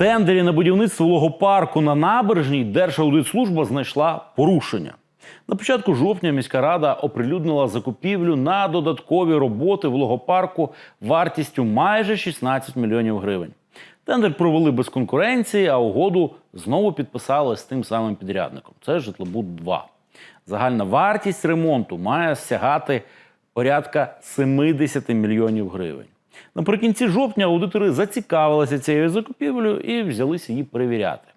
тендері на будівництво логопарку на набережній Держаудитслужба знайшла порушення. На початку жовтня міська рада оприлюднила закупівлю на додаткові роботи в логопарку вартістю майже 16 мільйонів гривень. Тендер провели без конкуренції, а угоду знову підписали з тим самим підрядником. Це житлобуд 2 Загальна вартість ремонту має сягати порядка 70 мільйонів гривень. Наприкінці жовтня аудитори зацікавилися цією закупівлею і взялися її перевіряти.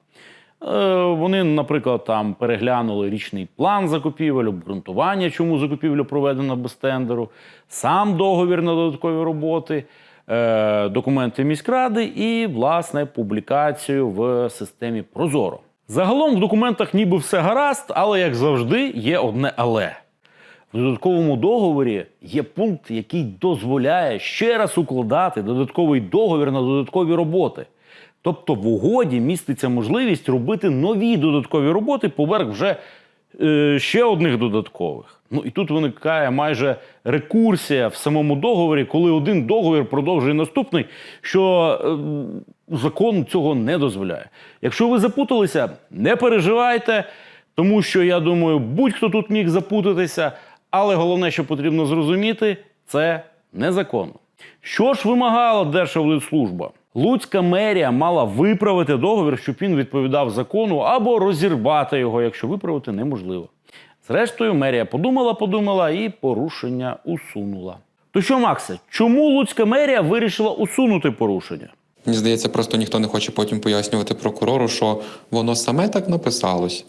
Е, Вони, наприклад, там переглянули річний план закупівель, обґрунтування, чому закупівля проведена без тендеру, сам договір на додаткові роботи, е, документи міськради і, власне, публікацію в системі Прозоро. Загалом в документах ніби все гаразд, але як завжди є одне але. В додатковому договорі є пункт, який дозволяє ще раз укладати додатковий договір на додаткові роботи. Тобто в угоді міститься можливість робити нові додаткові роботи поверх вже е, ще одних додаткових. Ну і тут виникає майже рекурсія в самому договорі, коли один договір продовжує наступний, що е, закон цього не дозволяє. Якщо ви запуталися, не переживайте, тому що я думаю, будь-хто тут міг запутатися, але головне, що потрібно зрозуміти, це незаконно. Що ж вимагала Держаудитслужба? Луцька мерія мала виправити договір, щоб він відповідав закону, або розірвати його, якщо виправити неможливо. Зрештою, мерія подумала, подумала і порушення усунула. То що, Максе, чому Луцька мерія вирішила усунути порушення? Мені здається, просто ніхто не хоче потім пояснювати прокурору, що воно саме так написалось.